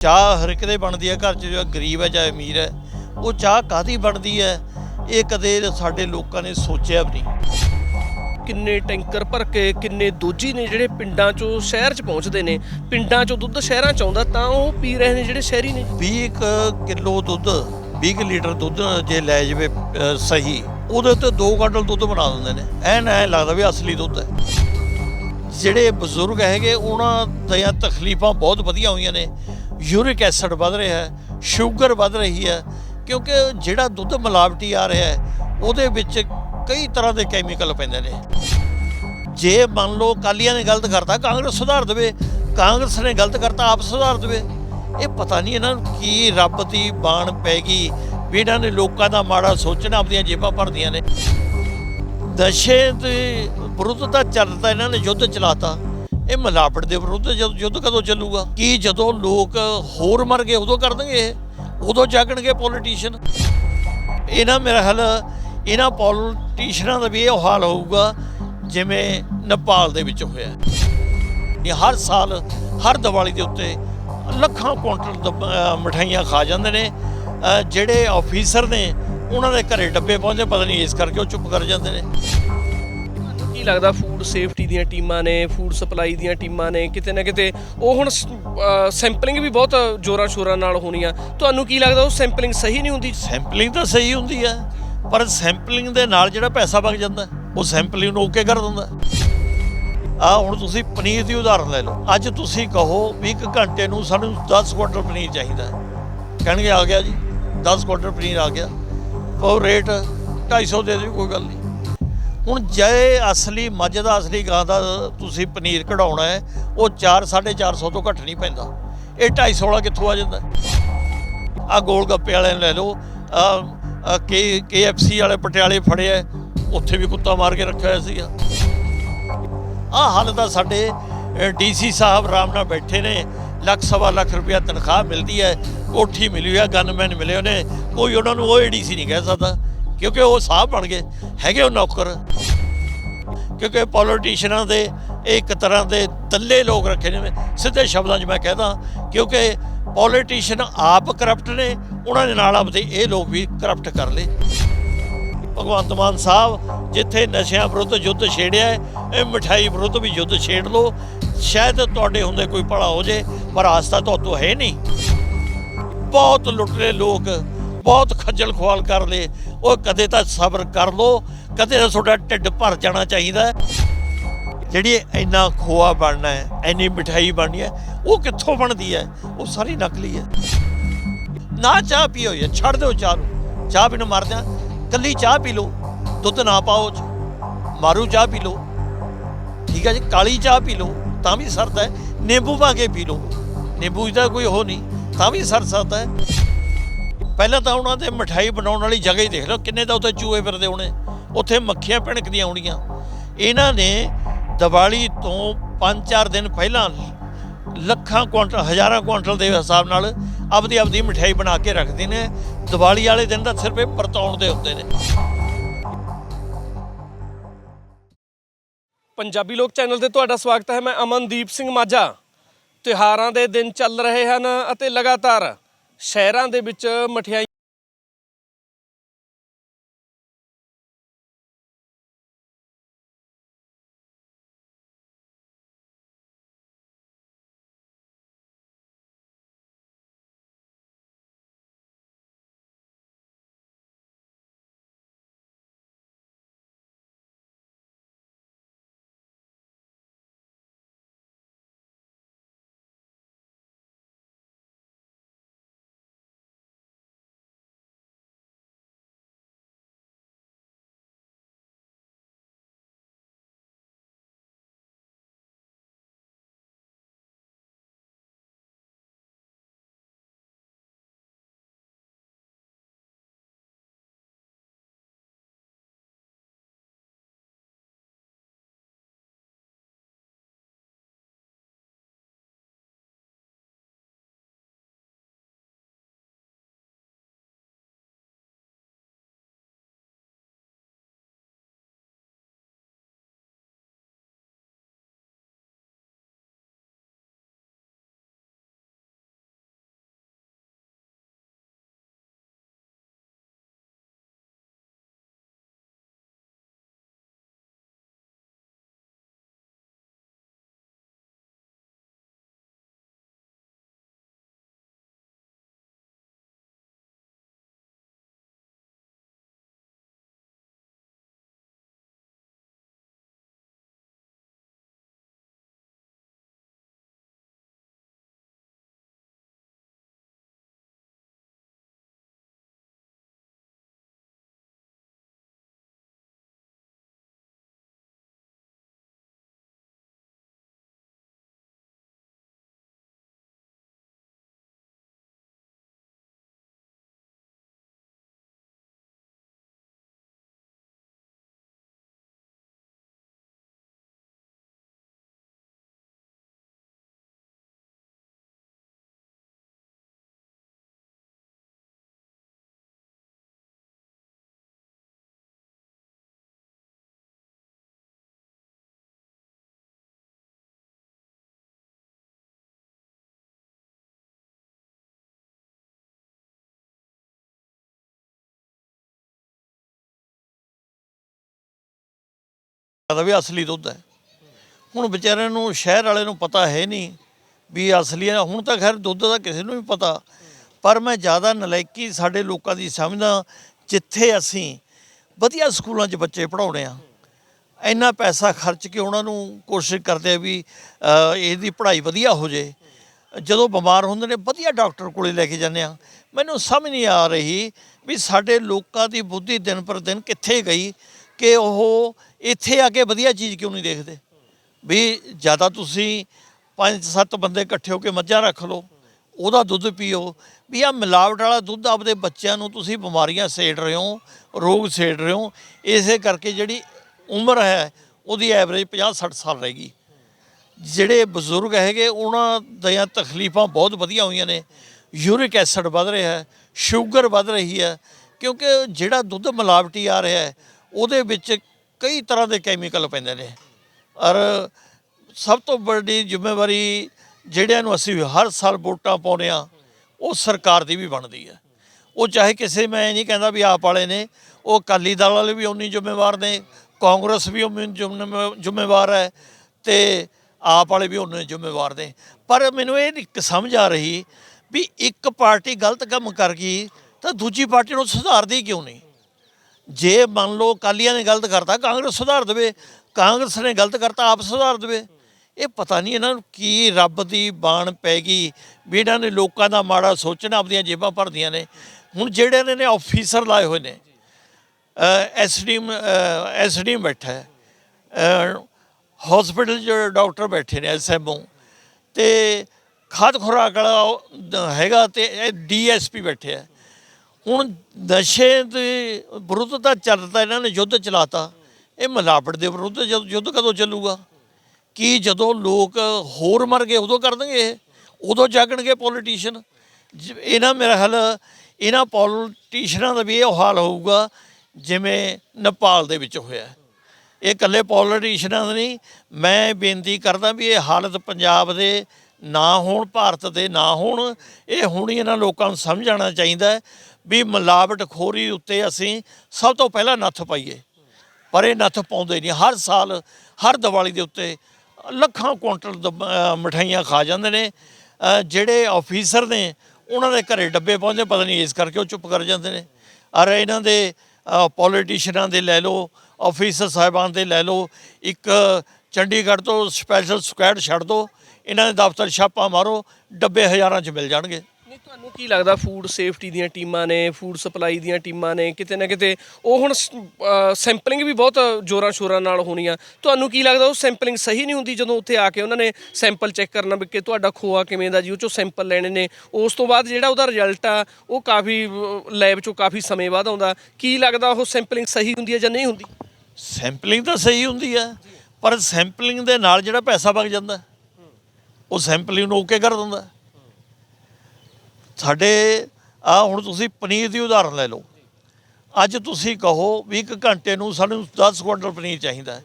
ਚਾਹ ਹਰ ਇੱਕ ਦੇ ਬਣਦੀ ਹੈ ਘਰ 'ਚ ਜੋ ਗਰੀਬ ਹੈ ਚਾਹੇ ਅਮੀਰ ਹੈ ਉਹ ਚਾਹ ਕਾਦੀ ਬਣਦੀ ਹੈ? ਇਹ ਕਦੇ ਸਾਡੇ ਲੋਕਾਂ ਨੇ ਸੋਚਿਆ ਵੀ ਨਹੀਂ। ਕਿੰਨੇ ਟੈਂਕਰ ਭਰ ਕੇ ਕਿੰਨੇ ਦੋਜੀ ਨੇ ਜਿਹੜੇ ਪਿੰਡਾਂ ਚੋਂ ਸ਼ਹਿਰ 'ਚ ਪਹੁੰਚਦੇ ਨੇ ਪਿੰਡਾਂ ਚੋਂ ਦੁੱਧ ਸ਼ਹਿਰਾਂ 'ਚ ਆਉਂਦਾ ਤਾਂ ਉਹ ਪੀ ਰਹੇ ਨੇ ਜਿਹੜੇ ਸ਼ਹਿਰੀ ਨੇ। 20 ਕੁ ਕਿਲੋ ਦੁੱਧ 20 ਕੁ ਲੀਟਰ ਦੁੱਧ ਜੇ ਲੈ ਜਾਵੇ ਸਹੀ ਉਹਦੇ ਉੱਤੇ 2 ਕੁਆਂਟਲ ਦੁੱਧ ਬਣਾ ਦਿੰਦੇ ਨੇ। ਐਨ ਐ ਲੱਗਦਾ ਵੀ ਅਸਲੀ ਦੁੱਧ ਹੈ। ਜਿਹੜੇ ਬਜ਼ੁਰਗ ਹੈਗੇ ਉਹਨਾਂ ਦੀਆਂ ਤਕਲੀਫਾਂ ਬਹੁਤ ਵਧੀਆ ਹੋਈਆਂ ਨੇ। ਯੂਰਿਕ ਐਸਿਡ ਵੱਧ ਰਿਹਾ ਹੈ, ਸ਼ੂਗਰ ਵੱਧ ਰਹੀ ਹੈ, ਕਿਉਂਕਿ ਜਿਹੜਾ ਦੁੱਧ ਮਿਲਾਵਟੀ ਆ ਰਿਹਾ ਹੈ, ਉਹਦੇ ਵਿੱਚ ਕਈ ਤਰ੍ਹਾਂ ਦੇ ਕੈਮੀਕਲ ਪੈਂਦੇ ਨੇ। ਜੇ ਮੰਨ ਲਓ ਕਾਲੀਆਂ ਨੇ ਗਲਤ ਕਰਤਾ, ਕਾਂਗਰਸ ਸੁਧਾਰ ਦੇਵੇ, ਕਾਂਗਰਸ ਨੇ ਗਲਤ ਕਰਤਾ, ਆਪ ਸੁਧਾਰ ਦੇਵੇ, ਇਹ ਪਤਾ ਨਹੀਂ ਇਹਨਾਂ ਨੂੰ ਕੀ ਰੱਬ ਦੀ ਬਾਣ ਪੈ ਗਈ, ਵੀ ਇਹਨਾਂ ਨੇ ਲੋਕਾਂ ਦਾ ਮਾੜਾ ਸੋਚਣਾ ਆਪਣੀਆਂ ਜੇਬਾਂ ਭਰਦੀਆਂ ਨੇ। ਨਸ਼ੇ ਦੇ ਵਿਰੁੱਧ ਤਾਂ ਚੱਲਦਾ ਇਹਨਾਂ ਨੇ ਯੁੱਧ ਚਲਾਤਾ। ਇਹ ਮਿਲਾਵਟ ਦੇ ਵਿਰੁੱਧ ਜਦ ਯੁੱਧ ਕਦੋਂ ਚੱਲੂਗਾ? ਕੀ ਜਦੋਂ ਲੋਕ ਹੋਰ ਮਰ ਗਏ, ਉਦੋਂ ਕਰ ਦੇਣਗੇ ਇਹ? ਉਦੋਂ ਜਾਗਣਗੇ ਪੋਲੀਟੀਸ਼ੀਅਨ ਇਹਨਾਂ ਮੇਰਾ ਹਾਲ ਇਹਨਾਂ ਪੋਲੀਟੀਸ਼ੀਅਨਾਂ ਦਾ ਵੀ ਇਹ ਹਾਲ ਹੋਊਗਾ, ਜਿਵੇਂ ਨੇਪਾਲ ਦੇ ਵਿੱਚ ਹੋਇਆ। ਇਹ ਹਰ ਸਾਲ, ਹਰ ਦੀਵਾਲੀ ਦੇ ਉੱਤੇ ਲੱਖਾਂ ਕੁਆਂਟਲ ਦ- ਅਹ ਖਾ ਜਾਂਦੇ ਨੇ। ਜਿਹੜੇ ਆਫੀਸਰ ਨੇ, ਉਹਨਾਂ ਦੇ ਘਰੇ ਡੱਬੇ ਪਹੁੰਚੇ ਪਤਾ ਨਹੀਂ ਇਸ ਕਰਕੇ ਉਹ ਚੁੱਪ ਕਰ ਜਾਂਦੇ ਨੇ। ਕੀ ਲੱਗਦਾ ਫੂਡ ਸੇਫਟੀ ਦੀਆਂ ਟੀਮਾਂ ਨੇ ਫੂਡ ਸਪਲਾਈ ਦੀਆਂ ਟੀਮਾਂ ਨੇ, ਕਿਤੇ ਨਾ ਕਿਤੇ ਉਹ ਹੁਣ ਸੈਂਪਲਿੰਗ ਵੀ ਬਹੁਤ ਜ਼ੋਰਾਂ ਸ਼ੋਰਾਂ ਨਾਲ ਹੋਣੀ ਆ ਤੁਹਾਨੂੰ ਕੀ ਲੱਗਦਾ ਉਹ ਸੈਂਪਲਿੰਗ ਸਹੀ ਨਹੀਂ ਹੁੰਦੀ? ਸੈਂਪਲਿੰਗ ਤਾਂ ਸਹੀ ਹੁੰਦੀ ਹੈ ਪਰ ਸੈਂਪਲਿੰਗ ਦੇ ਨਾਲ ਜਿਹੜਾ ਪੈਸਾ ਵਗ ਜਾਂਦਾ, ਉਹ ਸੈਂਪਲਿੰਗ ਨੂੰ ਓਕੇ ਕਰ ਦਿੰਦਾ। ਆ ਹੁਣ ਤੁਸੀਂ ਪਨੀਰ ਦੀ ਉਦਾਹਰਨ ਲੈ ਲਓ। ਅੱਜ ਤੁਸੀਂ ਕਹੋ ਵੀ ਇੱਕ ਘੰਟੇ ਨੂੰ ਸਾਨੂੰ 10 ਕੁਆਂਟਲ ਪਨੀਰ ਚਾਹੀਦਾ। ਕਹਿਣਗੇ, ਆ ਗਿਆ ਜੀ 10 ਕੁਆਂਟਲ ਪਨੀਰ ਆ ਗਿਆ। ਉਹ ਰੇਟ 250 ਦੇ ਦਿਓ, ਕੋਈ ਗੱਲ ਨਹੀਂ। ਹੁਣ ਜੇ ਅਸਲੀ ਮੱਝ ਦਾ, ਅਸਲੀ ਗਾਂ ਦਾ ਤੁਸੀਂ ਪਨੀਰ ਕਢਾਉਣਾ ਹੈ, ਉਹ 4 450 ਤੋਂ ਘੱਟ ਨਹੀਂ ਪੈਂਦਾ। ਇਹ 250 ਵਾਲਾ ਕਿੱਥੋਂ ਆ ਜਾਂਦਾ? ਆ ਗੋਲ ਗੱਪੇ ਵਾਲੇ ਨੂੰ ਲੈ ਲਓ ਆ ਕੇ KFC ਵਾਲੇ ਪਟਿਆਲੇ ਫੜਿਆ ਉੱਥੇ ਵੀ ਕੁੱਤਾ ਮਾਰ ਕੇ ਰੱਖਿਆ ਹੋਇਆ ਸੀਗਾ। ਆ ਹਾਲ ਤਾਂ ਸਾਡੇ ਡੀਸੀ ਸਾਹਿਬ ਆਰਾਮ ਨਾਲ ਬੈਠੇ ਨੇ, ਲੱਖ ਸਵਾ ਲੱਖ ਰੁਪਇਆ ਤਨਖਾਹ ਮਿਲਦੀ ਹੈ, ਕੋਠੀ ਮਿਲੀ ਹੋਇਆ ਗਨਮੈਨ ਮਿਲੇ ਉਹਨੇ ਕੋਈ ਉਹਨਾਂ ਨੂੰ ਉਹ ਡੀਸੀ ਨਹੀਂ ਕਹਿ ਸਕਦਾ। ਕਿਉਂਕਿ ਉਹ ਸਾਹਿਬ ਬਣ ਗਏ, ਹੈਗੇ ਉਹ ਨੌਕਰ। ਕਿਉਂਕਿ ਪੋਲੀਟੀਸ਼ੀਅਨਾਂ ਦੇ ਇੱਕ ਤਰ੍ਹਾਂ ਦੇ ਤੱਲੇ ਲੋਕ ਰੱਖੇ ਨੇ ਸਿੱਧੇ ਸ਼ਬਦਾਂ 'ਚ ਮੈਂ ਕਹਿੰਦਾ, ਕਿਉਂਕਿ ਪੋਲੀਟੀਸ਼ੀਅਨ ਆਪ ਕਰਪਟ ਨੇ, ਉਹਨਾਂ ਦੇ ਨਾਲ ਆਪਦੇ ਇਹ ਲੋਕ ਵੀ ਕਰਪਟ ਕਰ ਲਏ। ਭਗਵੰਤ ਮਾਨ ਸਾਹਿਬ ਜਿੱਥੇ ਨਸ਼ਿਆਂ ਵਿਰੁੱਧ ਯੁੱਧ ਛੇੜਿਆ ਇਹ ਮਠਾਈ ਵਿਰੁੱਧ ਵੀ ਯੁੱਧ ਛੇੜ ਲਓ। ਸ਼ਾਇਦ ਤੁਹਾਡੇ ਹੁੰਦੇ ਕੋਈ ਭਲਾ ਹੋ ਜੇ, ਪਰ ਆਸਤਾ ਤੁਹਾਤੋਂ ਹੈ ਨਹੀਂ। ਬਹੁਤ ਲੁੱਟਲੇ ਲੋਕ, ਬਹੁਤ ਖੱਜਲ ਖੁਆਲ ਕਰ ਲਏ। ਉਹ ਕਦੇ ਤਾਂ ਸਬਰ ਕਰ ਲੋ ਕਦੇ ਤਾਂ ਤੁਹਾਡਾ ਢਿੱਡ ਭਰ ਜਾਣਾ ਚਾਹੀਦਾ ਜਿਹੜੀ ਇੰਨਾ ਖੋਆ ਬਣਨਾ ਹੈ, ਇੰਨੀ ਮਠਾਈ ਬਣਨੀ ਹੈ, ਉਹ ਕਿੱਥੋਂ ਬਣਦੀ ਹੈ? ਉਹ ਸਾਰੀ ਨਕਲੀ ਹੈ। ਨਾ ਚਾਹ ਪੀਓ ਯਾਰ, ਛੱਡ ਦਿਓ ਚਾਹ ਨੂੰ। ਚਾਹ ਪੀਣੋਂ ਮਰ ਜਾ ਕੱਲੀ ਚਾਹ ਪੀ ਲਓ, ਦੁੱਧ ਨਾ ਪਾਓ ਮਾਰੂ ਚਾਹ ਪੀ ਲਓ। ਠੀਕ ਹੈ ਜੀ, ਕਾਲੀ ਚਾਹ ਪੀ ਲਓ, ਤਾਂ ਵੀ ਸਰਦਾ ਹੈ। ਨਿੰਬੂ ਪਾ ਕੇ ਪੀ ਲਓ। ਨਿੰਬੂ ਦਾ ਕੋਈ ਉਹ ਨਹੀਂ, ਤਾਂ ਵੀ ਸਰ ਸਕਦਾ ਹੈ। ਪਹਿਲਾਂ ਤਾਂ ਉਹਨਾਂ ਦੇ ਮਠਾਈ ਬਣਾਉਣ ਵਾਲੀ ਜਗ੍ਹਾ ਹੀ ਦੇਖ ਲਓ, ਕਿੰਨੇ ਤਾਂ ਉੱਥੇ ਚੂਹੇ ਫਿਰਦੇ ਹੋਣੇ। ਉੱਥੇ ਮੱਖੀਆਂ ਭਿਣਕਦੀਆਂ ਆਉਣੀਆਂ ਇਹਨਾਂ ਨੇ ਦੀਵਾਲੀ ਤੋਂ 5-4 ਦਿਨ ਪਹਿਲਾਂ ਲੱਖਾਂ ਕੁਆਂਟਲ, ਹਜ਼ਾਰਾਂ ਕੁਆਂਟਲ ਦੇ ਹਿਸਾਬ ਨਾਲ ਆਪਦੀ ਆਪਦੀ ਮਠਿਆਈ ਬਣਾ ਕੇ ਰੱਖਦੇ ਨੇ। ਦੀਵਾਲੀ ਵਾਲੇ ਦਿਨ ਤਾਂ ਸਿਰਫ ਇਹ ਪਰਤਾਉਣ ਦੇ ਹੁੰਦੇ ਨੇ। ਪੰਜਾਬੀ ਲੋਕ ਚੈਨਲ ਤੇ ਤੁਹਾਡਾ ਸਵਾਗਤ ਹੈ। ਮੈਂ ਅਮਨਦੀਪ ਸਿੰਘ ਮਾਝਾ। ਤਿਉਹਾਰਾਂ ਦੇ ਦਿਨ ਚੱਲ ਰਹੇ ਹਨ ਅਤੇ ਲਗਾਤਾਰ ਸ਼ਹਿਰਾਂ ਦੇ ਵਿੱਚ ਮਠਿਆਈ ਕਹਿੰਦਾ ਵੀ ਅਸਲੀ ਦੁੱਧ ਹੈ। ਹੁਣ ਵਿਚਾਰਿਆਂ ਨੂੰ ਸ਼ਹਿਰ ਵਾਲੇ ਨੂੰ ਪਤਾ ਹੈ ਨਹੀਂ ਵੀ ਅਸਲੀ ਹੈ। ਹੁਣ ਤਾਂ ਖੈਰ ਦੁੱਧ ਦਾ ਕਿਸੇ ਨੂੰ ਵੀ ਪਤਾ। ਪਰ ਮੈਂ ਜ਼ਿਆਦਾ ਨਲਾਇਕੀ ਸਾਡੇ ਲੋਕਾਂ ਦੀ ਸਮਝਦਾ ਜਿੱਥੇ ਅਸੀਂ ਵਧੀਆ ਸਕੂਲਾਂ 'ਚ ਬੱਚੇ ਪੜਾਉਣੇ ਆ ਇੰਨਾ ਪੈਸਾ ਖਰਚ ਕੇ ਉਹਨਾਂ ਨੂੰ ਕੋਸ਼ਿਸ਼ ਕਰਦੇ ਆ ਵੀ ਅ, ਇਹਦੀ ਪੜ੍ਹਾਈ ਵਧੀਆ ਹੋ ਜੇ। ਜਦੋਂ ਬਿਮਾਰ ਹੁੰਦੇ ਨੇ ਵਧੀਆ ਡਾਕਟਰ ਕੋਲੇ ਲੈ ਕੇ ਜਾਂਦੇ ਆ ਮੈਨੂੰ ਸਮਝ ਨਹੀਂ ਆ ਰਹੀ ਵੀ ਸਾਡੇ ਲੋਕਾਂ ਦੀ ਬੁੱਧੀ ਦਿਨ ਪਰ ਦਿਨ ਕਿੱਥੇ ਗਈ। ਕਿ ਉਹ ਇੱਥੇ ਆ ਕੇ ਵਧੀਆ ਚੀਜ਼ ਕਿਉਂ ਨਹੀਂ ਦੇਖਦੇ? ਵੀ ਜ਼ਿਆਦਾ ਤੁਸੀਂ ਪੰਜ ਸੱਤ ਬੰਦੇ ਇਕੱਠੇ ਹੋ ਕੇ ਮੱਝਾਂ ਰੱਖ ਲਓ, ਉਹਦਾ ਦੁੱਧ ਪੀਓ, ਵੀ ਆ ਮਿਲਾਵਟ ਵਾਲਾ ਦੁੱਧ ਆਪਦੇ ਬੱਚਿਆਂ ਨੂੰ ਤੁਸੀਂ ਬਿਮਾਰੀਆਂ ਸੇੜ ਰਹੇ ਹੋ, ਰੋਗ ਸੇੜ ਰਹੇ ਹੋ, ਇਸੇ ਕਰਕੇ ਜਿਹੜੀ ਉਮਰ ਹੈ, ਉਹਦੀ ਐਵਰੇਜ 50 60 ਸਾਲ ਰਹੇਗੀ ਜਿਹੜੇ ਬਜ਼ੁਰਗ ਹੈਗੇ, ਉਹਨਾਂ ਦੀਆਂ ਤਕਲੀਫਾਂ ਬਹੁਤ ਵਧੀਆ ਹੋਈਆਂ ਨੇ। ਯੂਰਿਕ ਐਸਿਡ ਵੱਧ ਰਿਹਾ ਹੈ, ਸ਼ੂਗਰ ਵੱਧ ਰਹੀ ਹੈ, ਕਿਉਂਕਿ ਜਿਹੜਾ ਦੁੱਧ ਮਿਲਾਵਟੀ ਆ ਰਿਹਾ ਹੈ ਉਹਦੇ ਵਿੱਚ ਕਈ ਤਰ੍ਹਾਂ ਦੇ ਕੈਮੀਕਲ ਪੈਂਦੇ ਨੇ। ਔਰ ਸਭ ਤੋਂ ਵੱਡੀ ਜ਼ਿੰਮੇਵਾਰੀ ਜਿਹੜਿਆਂ ਨੂੰ ਅਸੀਂ ਹਰ ਸਾਲ ਵੋਟਾਂ ਪਾਉਂਦੇ ਆ ਉਹ ਸਰਕਾਰ ਦੀ ਵੀ ਬਣਦੀ ਹੈ। ਉਹ ਚਾਹੇ ਕਿਸੇ, ਮੈਂ ਇਹ ਨਹੀਂ ਕਹਿੰਦਾ ਵੀ ਆਪ ਵਾਲੇ ਨੇ, ਉਹ ਅਕਾਲੀ ਦਲ ਵਾਲੇ ਵੀ ਉਨੀ ਜ਼ਿੰਮੇਵਾਰ ਨੇ, ਕਾਂਗਰਸ ਵੀ ਉਨੀ ਜ਼ਿੰਮੇਵਾਰ ਹੈ ਤੇ ਆਪ ਵਾਲੇ ਵੀ ਉਨੇ ਜ਼ਿੰਮੇਵਾਰ ਨੇ। ਪਰ ਮੈਨੂੰ ਇਹ ਨਹੀਂ ਸਮਝ ਆ ਰਹੀ ਵੀ ਇੱਕ ਪਾਰਟੀ ਗਲਤ ਕੰਮ ਕਰ ਗਈ ਤਾਂ ਦੂਜੀ ਪਾਰਟੀ ਨੂੰ ਸੁਧਾਰਦੀ ਕਿਉਂ ਨਹੀਂ? ਜੇ ਮੰਨ ਲਓ ਅਕਾਲੀਆਂ ਨੇ ਗਲਤ ਕਰਤਾ, ਕਾਂਗਰਸ ਸੁਧਾਰ ਦੇਵੇ, ਕਾਂਗਰਸ ਨੇ ਗਲਤ ਕਰਤਾ, ਆਪ ਸੁਧਾਰ ਦੇਵੇ। ਇਹ ਪਤਾ ਨਹੀਂ ਇਹਨਾਂ ਨੂੰ ਕੀ ਰੱਬ ਦੀ ਬਾਣ ਪੈ ਗਈ ਵੀ ਇਹਨਾਂ ਨੇ ਲੋਕਾਂ ਦਾ ਮਾੜਾ ਸੋਚਣਾ ਆਪਦੀਆਂ ਜੇਬਾਂ ਭਰਦੀਆਂ ਨੇ। ਹੁਣ ਜਿਹੜੇ ਇਹਨਾਂ ਨੇ ਆਫੀਸਰ ਲਾਏ ਹੋਏ ਨੇ ਐਸਡੀਐਮ ਐਸਡੀਐਮ ਬੈਠਾ ਹੈ ਹਸਪੀਟਲ 'ਚ ਡਾਕਟਰ ਬੈਠੇ ਨੇ ਐਸਐਮਓ ਤੇ ਖਾਦ ਖੁਰਾਕ ਵਾਲਾ ਉਹ ਦ- ਹੈਗਾ ਤੇ ਡੀਐਸਪੀ ਬੈਠੇ ਆ। ਹੁਣ ਨਸ਼ੇ ਦੇ ਵਿਰੁੱਧ ਤਾਂ ਚੱਲਦਾ, ਇਹਨਾਂ ਨੇ ਯੁੱਧ ਚਲਾਤਾ। ਇਹ ਮਿਲਾਵਟ ਦੇ ਵਿਰੁੱਧ ਜਦ ਯੁੱਧ ਕਦੋਂ ਚੱਲੂਗਾ? ਕੀ ਜਦੋਂ ਲੋਕ ਹੋਰ ਮਰ ਗਏ, ਉਦੋਂ ਕਰ ਦੇਣਗੇ ਇਹ? ਉਦੋਂ ਜਾਗਣਗੇ ਪੋਲੀਟੀਸ਼ੀਅਨ ਇਹਨਾਂ ਮੇਰਾ ਹਾਲ ਇਹਨਾਂ ਪੋਲੀਟੀਸ਼ੀਅਨਾਂ ਦਾ ਵੀ ਇਹ ਹਾਲ ਹੋਊਗਾ, ਜਿਵੇਂ ਨੇਪਾਲ ਦੇ ਵਿੱਚ ਹੋਇਆ। ਇਹ ਇਕੱਲੇ ਪੋਲੀਟੀਸ਼ੀਅਨਾਂ ਦਾ ਨਹੀਂ, ਮੈਂ ਬੇਨਤੀ ਕਰਦਾ ਵੀ ਇਹ ਹਾਲਤ ਪੰਜਾਬ ਦੇ ਨਾ ਹੋਣ, ਭਾਰਤ ਦੇ ਨਾ ਹੋਣ, ਇਹ ਹੁਣ ਇਹਨਾਂ ਲੋਕਾਂ ਨੂੰ ਸਮਝਾਉਣਾ ਚਾਹੀਦਾ ਵੀ ਮਿਲਾਵਟ ਖੋਰੀ ਉੱਤੇ ਅਸੀਂ ਸਭ ਤੋਂ ਪਹਿਲਾਂ ਨੱਥ ਪਾਈਏ। ਪਰ ਇਹ ਨੱਥ ਪਾਉਂਦੇ ਨਹੀਂ। ਹਰ ਸਾਲ, ਹਰ ਦੀਵਾਲੀ ਦੇ ਉੱਤੇ ਲੱਖਾਂ ਕੁਇੰਟਲ ਦ- ਅਹ ਮਠਾਈਆਂ ਖਾ ਜਾਂਦੇ ਨੇ। ਜਿਹੜੇ ਆਫੀਸਰ ਨੇ, ਉਹਨਾਂ ਦੇ ਘਰੇ ਡੱਬੇ ਪਹੁੰਚਦੇ ਪਤਾ ਨਹੀਂ ਇਸ ਕਰਕੇ ਉਹ ਚੁੱਪ ਕਰ ਜਾਂਦੇ ਨੇ। ਔਰ ਇਹਨਾਂ ਦੇ ਪੋਲੀਟੀਸ਼ੀਅਨਾਂ ਦੇ ਲੈ ਲਓ, ਆਫੀਸਰ ਸਾਹਿਬਾਨ ਦੇ ਲੈ ਲਓ, ਇੱਕ ਚੰਡੀਗੜ੍ਹ ਤੋਂ ਸਪੈਸ਼ਲ ਸਕੁਐਡ ਛੱਡ ਦਿਓ ਇਹਨਾਂ ਦੇ ਦਫ਼ਤਰ ਛਾਪਾ ਮਾਰੋ, ਡੱਬੇ ਹਜ਼ਾਰਾਂ 'ਚ ਮਿਲ ਜਾਣਗੇ। ਨਹੀਂ, ਤੁਹਾਨੂੰ ਕੀ ਲੱਗਦਾ ਫੂਡ ਸੇਫਟੀ ਦੀਆਂ ਟੀਮਾਂ ਨੇ ਫੂਡ ਸਪਲਾਈ ਦੀਆਂ ਟੀਮਾਂ ਨੇ, ਕਿਤੇ ਨਾ ਕਿਤੇ ਉਹ ਹੁਣ ਸੈਂਪਲਿੰਗ ਵੀ ਬਹੁਤ ਜ਼ੋਰਾਂ ਸ਼ੋਰਾਂ ਨਾਲ ਹੋਣੀ ਆ ਤੁਹਾਨੂੰ ਕੀ ਲੱਗਦਾ ਉਹ ਸੈਂਪਲਿੰਗ ਸਹੀ ਨਹੀਂ ਹੁੰਦੀ ਜਦੋਂ ਉੱਥੇ ਆ ਕੇ ਉਹਨਾਂ ਨੇ ਸੈਂਪਲ ਚੈੱਕ ਕਰਨਾ ਵੀ ਕਿ ਤੁਹਾਡਾ ਖੋਆ ਕਿਵੇਂ ਦਾ ਜੀ, ਉਹ ਚੋਂ ਸੈਂਪਲ ਲੈਣੇ ਨੇ। ਉਸ ਤੋਂ ਬਾਅਦ ਜਿਹੜਾ ਉਹਦਾ ਰਿਜ਼ਲਟ ਆ, ਉਹ ਕਾਫੀ ਲੈਬ ਚੋਂ ਕਾਫੀ ਸਮੇਂ ਬਾਅਦ ਆਉਂਦਾ। ਕੀ ਲੱਗਦਾ ਉਹ ਸੈਂਪਲਿੰਗ ਸਹੀ ਹੁੰਦੀ ਹੈ ਜਾਂ ਨਹੀਂ ਹੁੰਦੀ? ਸੈਂਪਲਿੰਗ ਤਾਂ ਸਹੀ ਹੁੰਦੀ ਆ, ਪਰ ਸੈਂਪਲਿੰਗ ਦੇ ਨਾਲ ਜਿਹੜਾ ਪੈਸਾ ਵਗ ਜਾਂਦਾ, ਉਹ ਸੈਂਪਲਿੰਗ ਨੂੰ ਓਕੇ ਕਰ ਦਿੰਦਾ। ਸਾਡੇ ਆ ਹੁਣ ਤੁਸੀਂ ਪਨੀਰ ਦੀ ਉਦਾਹਰਨ ਲੈ ਲਓ। ਅੱਜ ਤੁਸੀਂ ਕਹੋ ਵੀ ਇੱਕ ਘੰਟੇ ਨੂੰ ਸਾਨੂੰ 10 ਕੁਇੰਟਲ ਪਨੀਰ ਚਾਹੀਦਾ ਹੈ।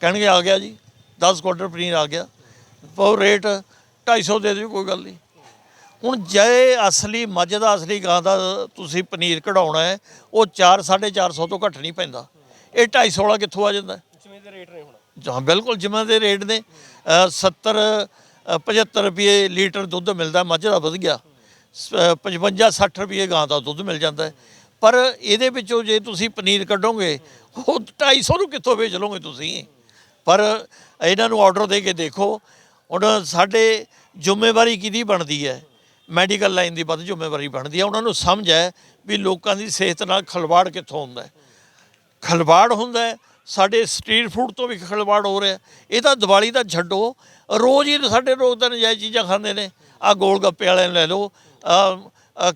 ਕਹਿਣਗੇ ਆ ਗਿਆ ਜੀ 10 ਕੁਇੰਟਲ ਪਨੀਰ ਆ ਗਿਆ। ਉਹ ਰੇਟ 250 ਦੇ ਦਿਓ ਕੋਈ ਗੱਲ ਨਹੀਂ। ਹੁਣ ਜੇ ਅਸਲੀ ਮੱਝ ਦਾ ਅਸਲੀ ਗਾਂ ਦਾ ਤੁਸੀਂ ਪਨੀਰ ਕਢਾਉਣਾ ਹੈ ਉਹ 4 450 ਤੋਂ ਘੱਟ ਨਹੀਂ ਪੈਂਦਾ। ਇਹ 250 ਵਾਲਾ ਕਿੱਥੋਂ ਆ ਜਾਂਦਾ? ਜਿਵੇਂ ਦੇ ਰੇਟ ਨੇ ਹੁਣ। ਹਾਂ ਬਿਲਕੁਲ ਜਿਵੇਂ ਦੇ ਰੇਟ ਨੇ। ਅ, 70 ਅ, 75 ਰੁਪਏ ਲੀਟਰ ਦੁੱਧ ਮਿਲਦਾ ਮੱਝ ਦਾ ਵਧ ਗਿਆ। 55 60 ਰੁਪਏ ਗਾਂ ਦਾ ਦੁੱਧ ਮਿਲ ਜਾਂਦਾ ਹੈ। ਪਰ ਇਹਦੇ ਵਿੱਚੋਂ ਜੇ ਤੁਸੀਂ ਪਨੀਰ ਕੱਢੋਗੇ, ਉਹ 250 ਨੂੰ ਕਿੱਥੋਂ ਵੇਚ ਲਓਗੇ ਤੁਸੀਂ? ਪਰ ਇਹਨਾਂ ਨੂੰ ਆਰਡਰ ਦੇ ਕੇ ਦੇਖੋ, ਹੁਣ ਸਾਡੇ ਜ਼ਿੰਮੇਵਾਰੀ ਕਿਹਦੀ ਬਣਦੀ ਹੈ? ਮੈਡੀਕਲ ਲਾਈਨ ਦੀ ਵੱਧ ਜ਼ਿੰਮੇਵਾਰੀ ਬਣਦੀ ਹੈ। ਉਹਨਾਂ ਨੂੰ ਸਮਝ ਹੈ ਵੀ ਲੋਕਾਂ ਦੀ ਸਿਹਤ ਨਾਲ ਖਲਵਾੜ ਕਿੱਥੋਂ ਹੁੰਦਾ ਹੈ। ਖਲਵਾੜ ਹੁੰਦਾ ਹੈ, ਸਾਡੇ ਸਟਰੀਟ ਫੂਡ ਤੋਂ ਵੀ ਖਲਵਾੜ ਹੋ ਰਿਹਾ ਇਹ ਤਾਂ ਦੀਵਾਲੀ ਦਾ ਛੱਡੋ। ਰੋਜ਼ ਹੀ ਸਾਡੇ ਲੋਕ ਤਾਂ ਨਜਾਇਜ਼ ਚੀਜ਼ਾਂ ਖਾਂਦੇ ਨੇ। ਆ ਗੋਲ ਗੱਪੇ ਵਾਲਿਆਂ ਨੂੰ ਲੈ ਲਓ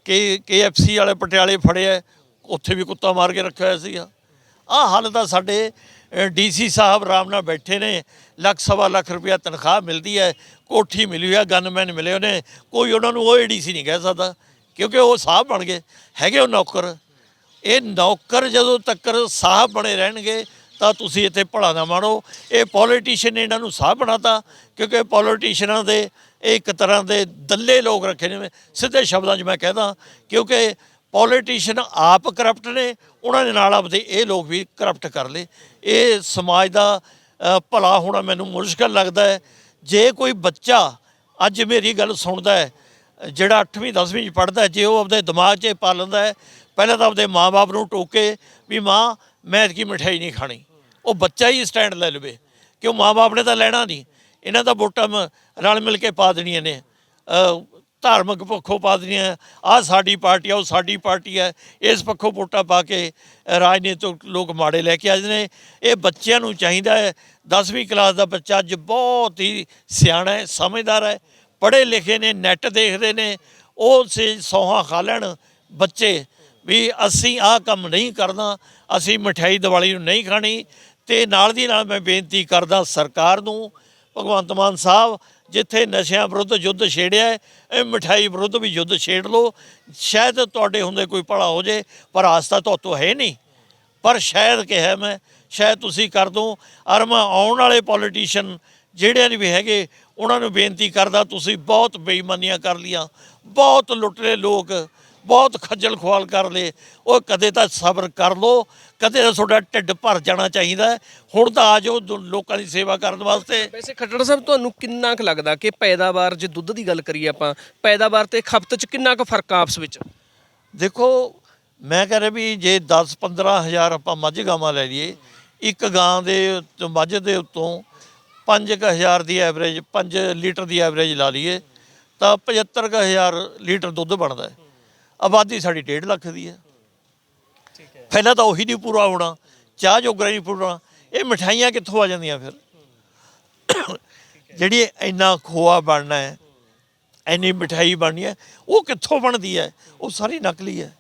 ਕੇ KFC ਵਾਲੇ ਪਟਿਆਲੇ ਫੜਿਆ ਉੱਥੇ ਵੀ ਕੁੱਤਾ ਮਾਰ ਕੇ ਰੱਖਿਆ ਹੋਇਆ ਸੀਗਾ। ਆਹ ਹਾਲ ਤਾਂ ਸਾਡੇ ਡੀਸੀ ਸਾਹਿਬ ਆਰਾਮ ਨਾਲ ਬੈਠੇ ਨੇ, ਲੱਖ ਸਵਾ ਲੱਖ ਰੁਪਇਆ ਤਨਖਾਹ ਮਿਲਦੀ ਹੈ, ਕੋਠੀ ਮਿਲੀ ਹੋਈ ਹੈ, ਗਨਮੈਨ ਮਿਲੇ ਉਹਨੇ ਕੋਈ ਉਹਨਾਂ ਨੂੰ ਉਹ ਡੀਸੀ ਨਹੀਂ ਕਹਿ ਸਕਦਾ, ਕਿਉਂਕਿ ਉਹ ਸਾਹਿਬ ਬਣ ਗਏ, ਹੈਗੇ ਉਹ ਨੌਕਰ। ਇਹ ਨੌਕਰ ਜਦੋਂ ਤੱਕ ਸਾਹਿਬ ਬਣੇ ਰਹਿਣਗੇ, ਤਾਂ ਤੁਸੀਂ ਇੱਥੇ ਭਲਾ ਨਾ ਮਾਣੋ। ਇਹ ਪੋਲੀਟੀਸ਼ੀਅਨ ਨੇ ਇਹਨਾਂ ਨੂੰ ਸਾਹਿਬ ਬਣਾਤਾ, ਕਿਉਂਕਿ ਪੋਲੀਟੀਸ਼ੀਅਨਾਂ ਦੇ ਇਹ ਇੱਕ ਤਰ੍ਹਾਂ ਦੇ ਦੱਲੇ ਲੋਕ ਰੱਖੇ ਨੇ। ਸਿੱਧੇ ਸ਼ਬਦਾਂ 'ਚ ਮੈਂ ਕਹਿੰਦਾ ਕਿਉਂਕਿ ਪੋਲੀਟੀਸ਼ੀਅਨ ਆਪ ਕਰਪਟ ਨੇ, ਉਹਨਾਂ ਦੇ ਨਾਲ ਆਪਦੇ ਇਹ ਲੋਕ ਵੀ ਕਰਪਟ ਕਰ ਲਏ। ਇਹ ਸਮਾਜ ਦਾ ਭਲਾ ਹੋਣਾ ਮੈਨੂੰ ਮੁਸ਼ਕਲ ਲੱਗਦਾ ਹੈ। ਜੇ ਕੋਈ ਬੱਚਾ ਅੱਜ ਮੇਰੀ ਗੱਲ ਸੁਣਦਾ ਹੈ, ਜਿਹੜਾ 8ਵੀਂ 10ਵੀਂ ਚ ਪੜਦਾ ਜੇ ਉਹ ਆਪਦੇ ਦਿਮਾਗ 'ਚ ਇਹ ਪਾ ਲੈਂਦਾ ਹੈ, ਪਹਿਲਾਂ ਤਾਂ ਆਪਦੇ ਮਾਪੇ ਨੂੰ ਟੋਕੇ ਵੀ ਮਾਂ, ਮੈਂ ਕੀ ਮਠਿਆਈ ਨਹੀਂ ਖਾਣੀ। ਉਹ ਬੱਚਾ ਹੀ ਸਟੈਂਡ ਲੈ ਲਵੇ। ਕਿ ਉਹ ਮਾਪੇ ਨੇ ਤਾਂ ਲੈਣਾ ਨਹੀਂ। ਇਹਨਾਂ ਦਾ ਵੋਟਾਂ ਮ- ਰਲ ਮਿਲ ਕੇ ਪਾ ਦੇਣੀਆਂ ਨੇ। ਧਾਰਮਿਕ ਪੱਖੋਂ ਪਾ ਦੇਣੀਆਂ। ਆ ਸਾਡੀ ਪਾਰਟੀ ਆ, ਉਹ ਸਾਡੀ ਪਾਰਟੀ ਹੈ ਇਸ ਪੱਖੋਂ ਵੋਟਾਂ ਪਾ ਕੇ ਰਾਜਨੀਤਿਕ ਲੋਕ ਮਾੜੇ ਲੈ ਕੇ ਆ ਜਾਂਦੇ ਨੇ। ਇਹ ਬੱਚਿਆਂ ਨੂੰ ਚਾਹੀਦਾ ਹੈ। 10ਵੀਂ ਕਲਾਸ ਦਾ ਬੱਚਾ ਅੱਜ ਬਹੁਤ ਹੀ ਸਿਆਣਾ ਹੈ, ਸਮਝਦਾਰ ਹੈ। ਪੜ੍ਹੇ ਲਿਖੇ ਨੇ, ਨੈੱਟ ਦੇਖਦੇ ਨੇ। ਉਹ ਸੇ ਸੌਹਾਂ ਖਾ ਲੈਣ ਬੱਚੇ ਵੀ ਅਸੀਂ ਆਹ ਕੰਮ ਨਹੀਂ ਕਰਨਾ, ਅਸੀਂ ਮਠਿਆਈ ਦੀਵਾਲੀ ਨੂੰ ਨਹੀਂ ਖਾਣੀ। ਤੇ ਨਾਲ ਦੀ ਨਾਲ ਮੈਂ ਬੇਨਤੀ ਕਰਦਾ ਸਰਕਾਰ ਨੂੰ ਭਗਵੰਤ ਮਾਨ ਸਾਹਿਬ ਜਿੱਥੇ ਨਸ਼ਿਆਂ ਵਿਰੁੱਧ ਯੁੱਧ ਛੇੜਿਆ ਹੈ, ਇਹ ਮਠਿਆਈ ਵਿਰੁੱਧ ਵੀ ਯੁੱਧ ਛੇੜ ਲਓ। ਸ਼ਾਇਦ ਤੁਹਾਡੇ ਹੁੰਦੇ ਕੋਈ ਭਲਾ ਹੋ ਜੇ ਪਰ ਆਸਤਾ ਤੁਹਾਤੋਂ ਹੈ ਨਹੀਂ। ਪਰ ਸ਼ਾਇਦ ਕਿਹਾ ਮੈਂ ਸ਼ਾਇਦ ਤੁਸੀਂ ਕਰ ਦੋ। ਅਰ ਮੈਂ ਆਉਣ ਵਾਲੇ ਪੋਲੀਟੀਸ਼ੀਅਨ ਜਿਹੜਿਆਂ ਨੇ ਵੀ ਹੈਗੇ ਉਹਨਾਂ ਨੂੰ ਬੇਨਤੀ ਕਰਦਾ ਤੁਸੀਂ ਬਹੁਤ ਬੇਈਮਾਨੀਆਂ ਕਰ ਲੀਆਂ ਬਹੁਤ ਲੁੱਟਲੇ ਲੋਕ। ਬਹੁਤ ਖੱਜਲ ਖੁਆਲ ਕਰ ਲਏ। ਉਹ ਕਦੇ ਤਾਂ ਸਬਰ ਕਰ ਲੋ ਕਦੇ ਤਾਂ ਤੁਹਾਡਾ ਢਿੱਡ ਭਰ ਜਾਣਾ ਚਾਹੀਦਾ। ਹੁਣ ਤਾਂ ਆ ਜਾਓ ਦੁ- ਲੋਕਾਂ ਦੀ ਸੇਵਾ ਕਰਨ ਵਾਸਤੇ। ਵੈਸੇ ਖੱਟੜ ਸਾਹਿਬ ਤੁਹਾਨੂੰ ਕਿੰਨਾ ਕੁ ਲੱਗਦਾ ਕਿ ਪੈਦਾਵਾਰ ਜੇ ਦੁੱਧ ਦੀ ਗੱਲ ਕਰੀਏ ਆਪਾਂ ਪੈਦਾਵਾਰ ਤੇ ਖਪਤ 'ਚ ਕਿੰਨਾ ਕੁ ਫ਼ਰਕ ਆ ਆਪਸ ਵਿੱਚ? ਦੇਖੋ ਮੈਂ ਕਹ ਰਿਹਾ ਵੀ ਜੇ 10 15 ਹਜ਼ਾਰ ਆਪਾਂ ਮੱਝ ਗਾਵਾਂ ਲੈ ਲਈਏ ਇੱਕ ਗਾਂ ਦੇ ਉੱਤੋਂ- ਮੱਝ ਦੇ ਉੱਤੋਂ 5000 ਦੀ ਐਵਰੇਜ 5 ਲੀਟਰ ਦੀ ਐਵਰੇਜ ਲਾ ਲਈਏ ਤਾਂ 75000 ਲੀਟਰ ਦੁੱਧ ਬਣਦਾ ਹੈ। ਆਬਾਦੀ ਸਾਡੀ 1.5 ਲੱਖ ਦੀ ਹੈ। ਠੀਕ ਹੈ ਪਹਿਲਾਂ ਤਾਂ ਉਹੀ ਨਹੀਂ ਪੂਰਾ ਹੋਣਾ, ਚਾਹ ਜੋਗਰਾ ਨਹੀਂ ਪੂਰਾ ਇਹ ਮਠਾਈਆਂ ਕਿੱਥੋਂ ਆ ਜਾਂਦੀਆਂ ਫਿਰ? ਜਿਹੜੀ ਇੰਨਾ ਖੋਆ ਬਣਨਾ ਹੈ, ਇੰਨੀ ਮਠਾਈ ਬਣਨੀ ਹੈ, ਉਹ ਕਿੱਥੋਂ ਬਣਦੀ ਹੈ? ਉਹ ਸਾਰੀ ਨਕਲੀ ਹੈ।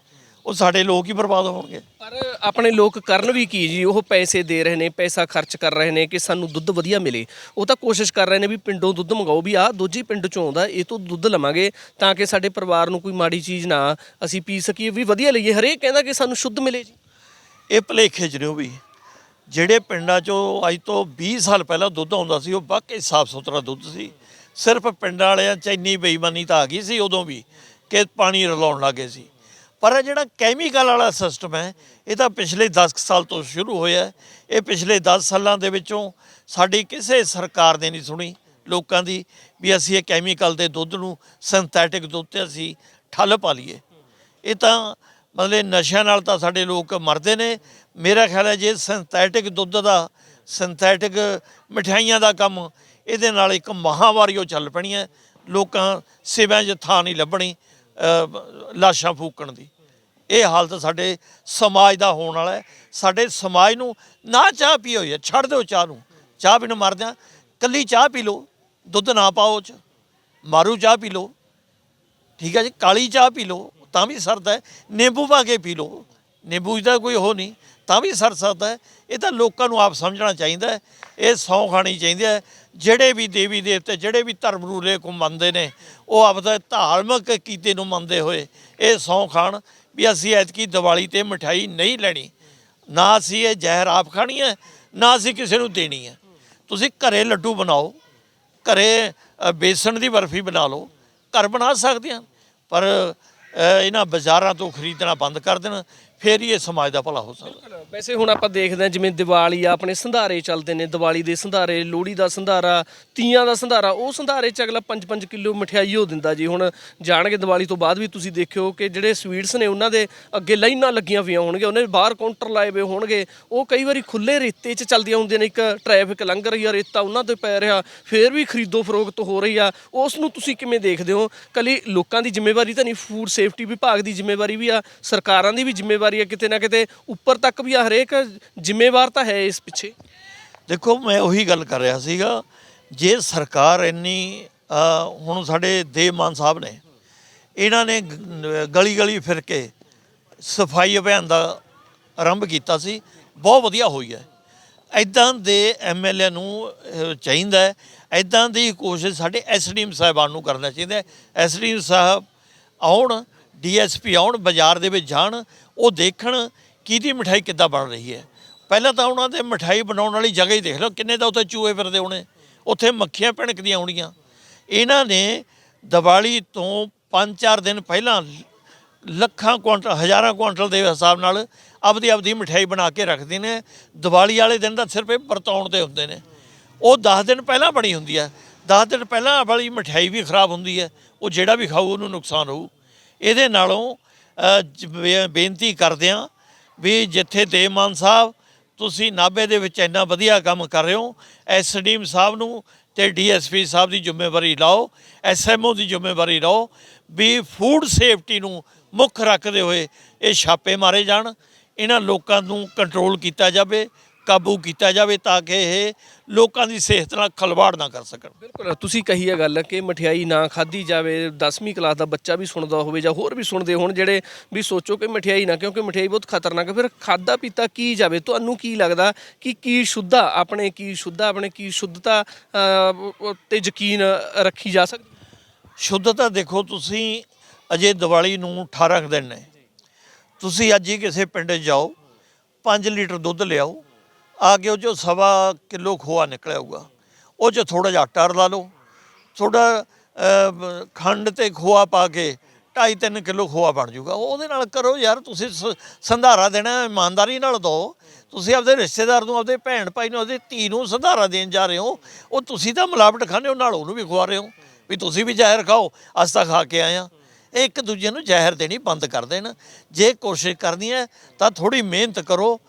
ਉਹ ਸਾਡੇ ਲੋਕ ਹੀ ਬਰਬਾਦ ਹੋਣਗੇ। ਪਰ ਆਪਣੇ ਲੋਕ ਕਰਨ ਵੀ ਕੀ ਜੀ? ਉਹ ਪੈਸੇ ਦੇ ਰਹੇ ਨੇ ਪੈਸਾ ਖਰਚ ਕਰ ਰਹੇ ਨੇ ਕਿ ਸਾਨੂੰ ਦੁੱਧ ਵਧੀਆ ਮਿਲੇ। ਉਹ ਤਾਂ ਕੋਸ਼ਿਸ਼ ਕਰ ਰਹੇ ਨੇ ਵੀ ਪਿੰਡੋਂ ਦੁੱਧ ਮੰਗਾਓ ਵੀ ਦੁੱਧ ਹੀ ਪਿੰਡ ਚੋਂ ਆਉਂਦਾ ਇਹ ਤੋਂ ਦੁੱਧ ਲਵਾਂਗੇ ਤਾਂ ਕਿ ਸਾਡੇ ਪਰਿਵਾਰ ਨੂੰ ਕੋਈ ਮਾੜੀ ਚੀਜ਼ ਨਾ ਅਸੀਂ ਪੀ ਸਕੀਏ ਵੀ ਵਧੀਆ ਲਈਏ। ਹਰੇਕ ਕਹਿੰਦਾ ਕਿ ਸਾਨੂੰ ਸ਼ੁੱਧ ਮਿਲੇ ਜੀ। ਇਹ ਭਲੇਖੇ ਚ ਨੇ ਉਹ ਵੀ ਜਿਹੜੇ ਪਿੰਡਾਂ ਚੋਂ ਅੱਜ ਤੋਂ 20 ਸਾਲ ਪਹਿਲਾਂ ਦੁੱਧ ਆਉਂਦਾ ਸੀ ਉਹ ਵਾਕਈ ਸਾਫ਼ ਸੁਥਰਾ ਦੁੱਧ ਸੀ। ਸਿਰਫ ਪਿੰਡਾਂ ਵਾਲਿਆਂ ਚ ਇੰਨੀ ਬੇਈਮਾਨੀ ਤਾਂ ਆ ਗਈ ਸੀ ਉਦੋਂ ਵੀ ਕਿ ਪਾਣੀ ਰਲਾਉਣ ਲੱਗੇ ਸੀ। ਪਰ ਇਹ ਜਿਹੜਾ ਕੈਮੀਕਲ ਵਾਲਾ ਸਿਸਟਮ ਹੈ, ਇਹ ਤਾਂ ਪਿਛਲੇ 10 ਕੁ ਸਾਲ ਤੋਂ ਸ਼ੁਰੂ ਹੋਇਆ ਇਹ ਪਿਛਲੇ 10 ਸਾਲਾਂ ਦੇ ਵਿੱਚੋਂ ਸਾਡੀ ਕਿਸੇ ਸਰਕਾਰ ਨੇ ਨਹੀਂ ਸੁਣੀ ਲੋਕਾਂ ਦੀ ਵੀ ਅਸੀਂ ਇਹ ਕੈਮੀਕਲ ਦੇ ਦੁੱਧ ਨੂੰ ਸਿੰਥੈਟਿਕ ਦੁੱਧ ਤੇ ਅਸੀਂ ਠੱਲ ਪਾ ਲਈਏ। ਇਹ ਤਾਂ ਮਤਲਬ ਨਸ਼ਿਆਂ ਨਾਲ ਤਾਂ ਸਾਡੇ ਲੋਕ ਮਰਦੇ ਨੇ। ਮੇਰਾ ਖਿਆਲ ਹੈ ਜੇ ਸਿੰਥੈਟਿਕ ਦੁੱਧ ਦਾ ਸਿੰਥੈਟਿਕ ਮਠਿਆਈਆਂ ਦਾ ਕੰਮ, ਇਹਦੇ ਨਾਲ ਇੱਕ ਮਹਾਮਾਰੀ ਉਹ ਚੱਲ ਪੈਣੀ ਹੈ। ਲੋਕਾਂ ਸਿਵਿਆਂ 'ਚ ਥਾਂ ਨਹੀਂ ਲੱਭਣੀ। ਲਾਸ਼ਾਂ ਫੂਕਣ ਦੀ। ਇਹ ਹਾਲਤ ਸਾਡੇ ਸਮਾਜ ਦਾ ਹੋਣ ਵਾਲਾ ਹੈ। ਸਾਡੇ ਸਮਾਜ ਨੂੰ ਨਾ ਚਾਹ ਪੀ ਹੋਈ ਹੈ ਛੱਡ ਦਿਓ ਚਾਹ ਨੂੰ। ਚਾਹ ਪੀਣ ਮਰਦਿਆਂ ਕੱਲੀ ਚਾਹ ਪੀ ਲਓ, ਦੁੱਧ ਨਾ ਪਾਓ 'ਚ। ਮਾਰੂ ਚਾਹ ਪੀ ਲਓ। ਠੀਕ ਹੈ ਜੀ, ਕਾਲੀ ਚਾਹ ਪੀ ਲਓ, ਤਾਂ ਵੀ ਸਰਦਾ ਹੈ। ਨਿੰਬੂ ਪਾ ਕੇ ਪੀ ਲਓ। ਨਿੰਬੂ ਦਾ ਕੋਈ ਉਹ ਨਹੀਂ, ਤਾਂ ਵੀ ਸਰ ਸਕਦਾ ਹੈ। ਇਹ ਤਾਂ ਲੋਕਾਂ ਨੂੰ ਆਪ ਸਮਝਣਾ ਚਾਹੀਦਾ ਹੈ। ਇਹ ਸੌਂ ਖਾਣੀ ਚਾਹੀਦੀ ਹੈ। ਜਿਹੜੇ ਵੀ ਦੇਵੀ ਦੇਵਤੇ, ਜਿਹੜੇ ਵੀ ਧਰਮ ਨੂੰ ਲੈ ਮੰਨਦੇ ਨੇ, ਉਹ ਆਪਦਾ ਧਾਰਮਿਕ ਕੀਤੇ ਨੂੰ ਮੰਨਦੇ ਹੋਏ ਇਹ ਸੌਂ ਖਾਣ ਵੀ ਅਸੀਂ ਐਤਕੀ ਦੀਵਾਲੀ ਤੇ ਮਠਾਈ ਨਹੀਂ ਲੈਣੀ। ਨਾ ਅਸੀਂ ਇਹ ਜ਼ਹਿਰ ਆਪ ਖਾਣੀ ਹੈ, ਨਾ ਅਸੀਂ ਕਿਸੇ ਨੂੰ ਦੇਣੀ ਹੈ। ਤੁਸੀਂ ਘਰੇ ਲੱਡੂ ਬਣਾਓ, ਘਰੇ ਬੇਸਣ ਦੀ ਬਰਫੀ ਬਣਾ ਲਓ, ਘਰ ਬਣਾ ਸਕਦੇ ਹਾਂ, ਪਰ ਇਹਨਾਂ ਬਾਜ਼ਾਰਾਂ ਤੋਂ ਖਰੀਦਣਾ ਬੰਦ ਕਰ ਦੇਣ। ਫੇਰ ਹੀ ਇਹ ਸਮਾਜ ਦਾ ਭਲਾ ਹੋ ਸਕਦਾ। ਵੈਸੇ ਹੁਣ ਆਪਾਂ ਦੇਖਦੇ ਹਾਂ, ਜਿਵੇਂ ਦੀਵਾਲੀ ਆ, ਆਪਣੇ ਸੰਧਾਰੇ ਚੱਲਦੇ ਨੇ। ਦੀਵਾਲੀ ਦੇ ਸੰਧਾਰੇ, ਲੋਹੜੀ ਦਾ ਸੰਧਾਰਾ, ਤੀਆਂ ਦਾ ਸੰਧਾਰਾ, ਉਹ ਸੰਧਾਰੇ ਚ ਅਗਲਾ 5-5 ਕਿਲੋ ਮਠਿਆਈ ਉਹ ਦਿੰਦਾ ਜੀ। ਹੁਣ ਜਾਣਗੇ ਦੀਵਾਲੀ ਤੋਂ ਬਾਅਦ ਵੀ ਤੁਸੀਂ ਦੇਖਿਓ ਕਿ ਜਿਹੜੇ ਸਵੀਟਸ ਨੇ, ਉਹਨਾਂ ਦੇ ਅੱਗੇ ਲਾਈਨਾਂ ਲੱਗੀਆਂ ਪਈਆਂ ਹੋਣਗੀਆਂ। ਉਹਨੇ ਬਾਹਰ ਕਾਊਂਟਰ ਲਾਏ ਹੋਏ ਹੋਣਗੇ। ਉਹ ਕਈ ਵਾਰੀ ਖੁੱਲੇ ਰੇਤੇ 'ਚ ਚੱਲਦੀਆਂ ਹੁੰਦੀਆਂ ਨੇ। ਇੱਕ ਟ੍ਰੈਫਿਕ ਲੰਘ ਰਹੀ ਆ, ਰੇਤਾ ਉਹਨਾਂ ਤੇ ਪੈ ਰਿਹਾ। ਫੇਰ ਵੀ ਖਰੀਦੋ ਫਰੋਖਤ ਹੋ ਰਹੀ ਆ। ਉਸ ਨੂੰ ਤੁਸੀਂ ਕਿਵੇਂ ਦੇਖਦੇ ਹੋ? ਕੱਲੀ ਲੋਕਾਂ ਦੀ ਜ਼ਿੰਮੇਵਾਰੀ ਤਾਂ ਨਹੀਂ ਫੂਡ ਸੇਫਟੀ ਵਿਭਾਗ ਦੀ ਜ਼ਿੰਮੇਵਾਰੀ ਵੀ ਆ, ਸਰਕਾਰਾਂ ਦੀ ਵੀ ਜ਼ਿੰਮੇਵਾਰੀ ਆ ਕਿਤੇ ਨਾ ਕਿਤੇ ਉੱਪਰ ਤੱਕ ਵੀ ਆ ਹਰੇਕ ਜ਼ਿੰਮੇਵਾਰ ਤਾਂ ਹੈ ਇਸ ਪਿੱਛੇ। ਦੇਖੋ, ਮੈਂ ਉਹੀ ਗੱਲ ਕਰ ਰਿਹਾ ਸੀਗਾ, ਜੇ ਸਰਕਾਰ ਇੰਨੀ ਹੁਣ ਸਾਡੇ ਦੇਵ ਮਾਨ ਸਾਹਿਬ ਨੇ, ਇਹਨਾਂ ਨੇ ਗਲੀ ਗਲੀ ਫਿਰ ਕੇ ਸਫ਼ਾਈ ਅਭਿਆਨ ਦਾ ਆਰੰਭ ਕੀਤਾ ਸੀ, ਬਹੁਤ ਵਧੀਆ ਹੋਈ ਹੈ। ਐਦਾਂ ਦੇ ਐਮਐਲਏ ਨੂੰ ਚਾਹੀਦਾ ਹੈ ਐਦਾਂ ਦੀ ਕੋਸ਼ਿਸ਼ ਸਾਡੇ ਐਸਡੀਐਮ ਸਾਹਿਬਾਨ ਨੂੰ ਕਰਨਾ ਚਾਹੀਦਾ ਹੈ। ਐਸਡੀਐਮ ਸਾਹਿਬ ਆਉਣ ਡੀਐਸਪੀ ਆਉਣ, ਬਾਜ਼ਾਰ ਦੇ ਵਿੱਚ ਜਾਣ, ਉਹ ਦੇਖਣ ਕਿਹਦੀ ਮਠਾਈ ਕਿੱਦਾਂ ਬਣ ਰਹੀ ਹੈ। ਪਹਿਲਾਂ ਤਾਂ ਉਹਨਾਂ ਦੇ ਮਠਾਈ ਬਣਾਉਣ ਵਾਲੀ ਜਗ੍ਹਾ ਹੀ ਦੇਖ ਲਓ, ਕਿੰਨੇ ਤਾਂ ਉੱਥੇ ਚੂਹੇ ਫਿਰਦੇ ਹੋਣੇ। ਉੱਥੇ ਮੱਖੀਆਂ ਭਿਣਕਦੀਆਂ ਆਉਣੀਆਂ ਇਹਨਾਂ ਨੇ ਦੀਵਾਲੀ ਤੋਂ 5-4 ਦਿਨ ਪਹਿਲਾਂ ਲੱਖਾਂ ਕੁਆਂਟਲ, ਹਜ਼ਾਰਾਂ ਕੁਆਂਟਲ ਦੇ ਹਿਸਾਬ ਨਾਲ ਆਪਦੀ ਆਪਦੀ ਮਠਿਆਈ ਬਣਾ ਕੇ ਰੱਖਦੇ ਨੇ। ਦੀਵਾਲੀ ਵਾਲੇ ਦਿਨ ਤਾਂ ਸਿਰਫ ਇਹ ਵਰਤਾਉਣ ਦੇ ਹੁੰਦੇ ਨੇ। ਉਹ 10 ਦਿਨ ਪਹਿਲਾਂ ਬਣੀ ਹੁੰਦੀ ਹੈ। 10 ਦਿਨ ਪਹਿਲਾਂ ਵਾਲੀ ਮਠਿਆਈ ਵੀ ਖਰਾਬ ਹੁੰਦੀ ਹੈ। ਉਹ ਜਿਹੜਾ ਵੀ ਖਾਊ, ਉਹਨੂੰ ਨੁਕਸਾਨ ਹੋਊ। ਇਹਦੇ ਨਾਲੋਂ ਬੇਨਤੀ ਕਰਦੇ ਹਾਂ ਵੀ ਜਿੱਥੇ ਦੇਵਮਾਨ ਸਾਹਿਬ ਤੁਸੀਂ ਨਾਭੇ ਦੇ ਵਿੱਚ ਇੰਨਾ ਵਧੀਆ ਕੰਮ ਕਰ ਰਹੇ ਹੋ ਐਸਡੀਐਮ ਸਾਹਿਬ ਨੂੰ ਤੇ ਡੀਐਸਪੀ ਸਾਹਿਬ ਦੀ ਜ਼ਿੰਮੇਵਾਰੀ ਲਾਓ ਐਸਐਮਓ ਦੀ ਜ਼ਿੰਮੇਵਾਰੀ ਲਾਓ ਵੀ ਫੂਡ ਸੇਫਟੀ ਨੂੰ ਮੁੱਖ ਰੱਖਦੇ ਹੋਏ ਇਹ ਛਾਪੇ ਮਾਰੇ ਜਾਣ, ਇਹਨਾਂ ਲੋਕਾਂ ਨੂੰ ਕੰਟਰੋਲ ਕੀਤਾ ਜਾਵੇ ਕਾਬੂ ਕੀਤਾ ਜਾਵੇ ਤਾਂ ਕਿ ਇਹ ਲੋਕਾਂ ਦੀ ਸਿਹਤ ਨਾਲ ਖਲਵਾੜ ਨਾ ਕਰ ਸਕਣ। ਬਿਲਕੁਲ ਤੁਸੀਂ ਕਹੀ ਹੈ ਗੱਲ ਕਿ ਮਠਿਆਈ ਨਾ ਖਾਧੀ ਜਾਵੇ 10ਵੀਂ ਕਲਾਸ ਦਾ ਬੱਚਾ ਵੀ ਸੁਣਦਾ ਹੋਵੇ ਜਾਂ ਹੋਰ ਵੀ ਸੁਣਦੇ ਹੋਣ ਜਿਹੜੇ ਵੀ ਸੋਚੋ ਕਿ ਮਠਿਆਈ ਨਾ ਕਿਉਂਕਿ ਮਠਿਆਈ ਬਹੁਤ ਖਤਰਨਾਕ ਹੈ। ਫਿਰ ਖਾਦਾ ਪੀਤਾ ਕੀ ਜਾਵੇ? ਤੁਹਾਨੂੰ ਕੀ ਲੱਗਦਾ ਕਿ ਕੀ ਸ਼ੁੱਧਾ ਆਪਣੇ ਕੀ ਸ਼ੁੱਧਾ ਆਪਣੇ ਕੀ ਸ਼ੁੱਧਤਾ ਤੇ ਯਕੀਨ ਰੱਖੀ ਜਾ ਸਕਦੀ? ਸ਼ੁੱਧਤਾ ਦੇਖੋ ਤੁਸੀਂ ਅਜੇ ਦੀਵਾਲੀ ਨੂੰ 18 ਕੁ ਦਿਨ ਨੇ। ਤੁਸੀਂ ਅੱਜ ਹੀ ਕਿਸੇ ਪਿੰਡ 'ਚ ਜਾਓ 5 ਲੀਟਰ ਦੁੱਧ ਲਿਆਓ ਆ ਕੇ ਉਹ 'ਚੋਂ ਸਵਾ ਕਿਲੋ ਖੋਆ ਨਿਕਲਿਆ ਹੋਊਗਾ, ਉਹ 'ਚ ਥੋੜਾ ਜਿਹਾ ਆਟਾ ਰਲਾ ਲਓ ਥੋੜਾ ਖੰਡ ਤੇ ਖੋਆ ਪਾ ਕੇ 2.5-3 ਕਿਲੋ ਖੋਆ ਬਣ ਜਾਊਗਾ। ਉਹਦੇ ਨਾਲ ਕਰੋ ਯਾਰ, ਤੁਸੀਂ ਸ- ਸੰਧਾਰਾ ਦੇਣਾ, ਇਮਾਨਦਾਰੀ ਨਾਲ ਦਿਓ ਤੁਸੀਂ ਆਪਦੇ ਰਿਸ਼ਤੇਦਾਰ ਨੂੰ, ਆਪਦੇ ਭੈਣ ਭਾਈ ਨੂੰ, ਆਪਦੇ ਧੀ ਨੂੰ ਸੰਧਾਰਾ ਦੇਣ ਜਾ ਰਹੇ ਹੋ, ਉਹ ਤੁਸੀਂ ਤਾਂ ਮਿਲਾਵਟ ਖਾਂਦੇ ਹੋ, ਨਾਲ ਉਹਨੂੰ ਵੀ ਖਵਾ ਰਹੇ ਹੋ, ਵੀ ਤੁਸੀਂ ਵੀ ਜ਼ਹਿਰ ਖਾਓ, ਅਸੀਂ ਤਾਂ ਖਾ ਕੇ ਆਏ ਆ ਇਹ ਇੱਕ ਦੂਜੇ ਨੂੰ ਜ਼ਹਿਰ ਦੇਣੀ ਬੰਦ ਕਰ ਦੇਣ। ਜੇ ਕੋਸ਼ਿਸ਼ ਕਰਨੀ ਹੈ, ਤਾਂ ਥੋੜੀ ਮਿਹਨਤ ਕਰੋ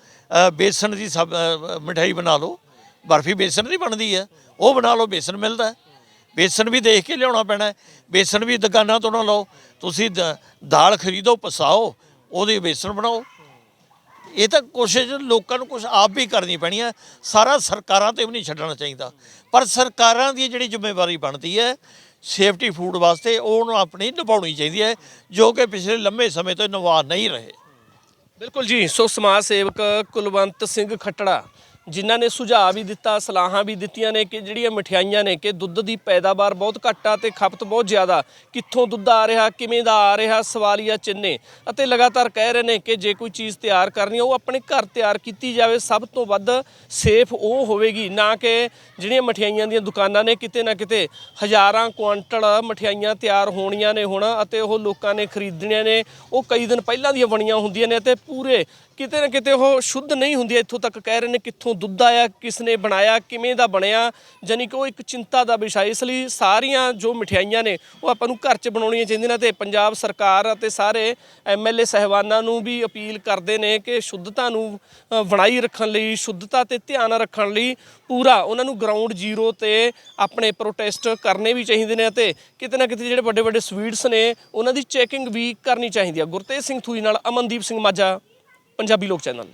ਬੇਸਣ ਦੀ ਸਬ ਅ, ਬਣਾ ਲਓ। ਬਰਫੀ ਬੇਸਣ ਦੀ ਬਣਦੀ ਹੈ ਉਹ ਬਣਾ ਲਓ ਬੇਸਣ ਮਿਲਦਾ। ਹੈ ਬੇਸਣ ਵੀ ਦੇਖ ਕੇ ਲਿਆਉਣਾ ਪੈਣਾ। ਹੈ ਬੇਸਣ ਵੀ ਦੁਕਾਨਾਂ ਤੋਂ ਨਾ ਲਓ। ਤੁਸੀਂ ਦ- ਦਾਲ ਖਰੀਦੋ ਪਸਾਓ ਉਹਦੀ ਬੇਸਣ ਬਣਾਓ। ਇਹ ਤਾਂ ਕੋਸ਼ਿਸ਼ ਲੋਕਾਂ ਨੂੰ ਕੁਝ ਆਪ ਵੀ ਕਰਨੀ ਪੈਣੀ ਹੈ ਸਾਰਾ ਸਰਕਾਰਾਂ ਤੇ ਵੀ ਨਹੀਂ ਛੱਡਣਾ ਚਾਹੀਦਾ। ਪਰ ਸਰਕਾਰਾਂ ਦੀ ਜਿਹੜੀ ਜ਼ਿੰਮੇਵਾਰੀ ਬਣਦੀ ਹੈ ਸੇਫਟੀ ਫੂਡ ਵਾਸਤੇ ਉਹਨੂੰ ਆਪਣੀ ਨਿਭਾਉਣੀ ਚਾਹੀਦੀ ਹੈ ਜੋ ਕਿ ਪਿਛਲੇ ਲੰਮੇ ਸਮੇਂ ਤੋਂ ਨਿਭਾ ਨਹੀਂ ਰਹੇ। ਬਿਲਕੁਲ ਜੀ ਸੋ ਸਮਾਜ ਸੇਵਕ ਕੁਲਵੰਤ ਸਿੰਘ ਖੱਟੜਾ ਜਿਨ੍ਹਾਂ ਨੇ ਸੁਝਾਅ ਵੀ ਦਿੱਤਾ, ਸਲਾਹਾਂ ਵੀ ਦਿੱਤੀਆਂ ਨੇ ਕਿ ਜਿਹੜੀਆਂ ਮਠਿਆਈਆਂ ਨੇ ਕਿ ਦੁੱਧ ਦੀ ਪੈਦਾਵਾਰ ਬਹੁਤ ਘੱਟ ਆ ਤੇ ਖਪਤ ਬਹੁਤ ਜ਼ਿਆਦਾ। ਕਿੱਥੋਂ ਦੁੱਧ ਆ ਰਿਹਾ, ਕਿਵੇਂ ਦਾ ਆ ਰਿਹਾ ਸਵਾਲੀਆ ਚਿੰਨੇ ਅਤੇ ਲਗਾਤਾਰ ਕਹਿ ਰਹੇ ਨੇ ਕਿ ਜੇ ਕੋਈ ਚੀਜ਼ ਤਿਆਰ ਕਰਨੀ ਆ, ਉਹ ਆਪਣੇ ਘਰ ਤਿਆਰ ਕੀਤੀ ਜਾਵੇ, ਸਭ ਤੋਂ ਵੱਧ ਸੇਫ ਉਹ ਹੋਵੇਗੀ। ਨਾ ਕਿ ਜਿਹੜੀਆਂ ਮਠਿਆਈਆਂ ਦੀਆਂ ਦੁਕਾਨਾਂ ਨੇ, ਕਿਤੇ ਨਾ ਕਿਤੇ ਹਜ਼ਾਰਾਂ ਕੁਆਂਟਲ ਮਠਿਆਈਆਂ ਤਿਆਰ ਹੋਣੀਆਂ ਨੇ ਹੁਣ, ਅਤੇ ਉਹ ਲੋਕਾਂ ਨੇ ਖਰੀਦਣੀਆਂ ਨੇ। ਉਹ ਕਈ ਦਿਨ ਪਹਿਲਾਂ ਦੀਆਂ ਬਣੀਆਂ ਹੁੰਦੀਆਂ ਨੇ, ਅਤੇ ਪੂਰੇ ਕਿਤੇ ਨਾ ਕਿਤੇ ਉਹ ਸ਼ੁੱਧ ਨਹੀਂ ਹੁੰਦੀ, ਇੱਥੋਂ ਤੱਕ ਕਹਿ ਰਹੇ ਨੇ ਕਿੱਥੋਂ ਦੁੱਧ ਆਇਆ ਕਿਸ ਨੇ ਬਣਾਇਆ, ਕਿਵੇਂ ਦਾ ਬਣਿਆ ਜਾਨੀ ਕਿ ਉਹ ਇੱਕ ਚਿੰਤਾ ਦਾ ਵਿਸ਼ਾ ਇਸ ਲਈ ਸਾਰੀਆਂ ਜੋ ਮਠਿਆਈਆਂ ਨੇ, ਉਹ ਆਪਾਂ ਨੂੰ ਘਰ 'ਚ ਬਣਾਉਣੀਆਂ ਚਾਹੀਦੀਆਂ ਨੇ ਤੇ ਪੰਜਾਬ ਸਰਕਾਰ ਅਤੇ ਸਾਰੇ ਐਮਐਲਏ ਸਹਿਬਾਨਾਂ ਨੂੰ ਵੀ ਅਪੀਲ ਕਰਦੇ ਨੇ ਕਿ ਸ਼ੁੱਧਤਾ ਨੂੰ ਬਣਾਈ ਰੱਖਣ ਲਈ, ਸ਼ੁੱਧਤਾ ਤੇ ਧਿਆਨ ਰੱਖਣ ਲਈ ਪੂਰਾ ਉਹਨਾਂ ਨੂੰ ਗਰਾਊਂਡ ਜ਼ੀਰੋ ਤੇ ਆਪਣੇ ਪ੍ਰੋਟੈਸਟ ਕਰਨੇ ਵੀ ਚਾਹੀਦੇ ਨੇ ਅਤੇ ਕਿਤੇ ਨਾ ਕਿਤੇ ਜਿਹੜੇ ਵੱਡੇ ਵੱਡੇ ਸਵੀਟਸ ਨੇ, ਉਹਨਾਂ ਦੀ ਚੈਕਿੰਗ ਵੀ ਕਰਨੀ ਚਾਹੀਦੀ ਹੈ ਗੁਰਤੇਜ ਸਿੰਘ ਥੂਈ ਨਾਲ ਅਮਨਦੀਪ ਸਿੰਘ ਮਾਝਾ। ਪੰਜਾਬੀ ਲੋਕ ਚੈਨਲ।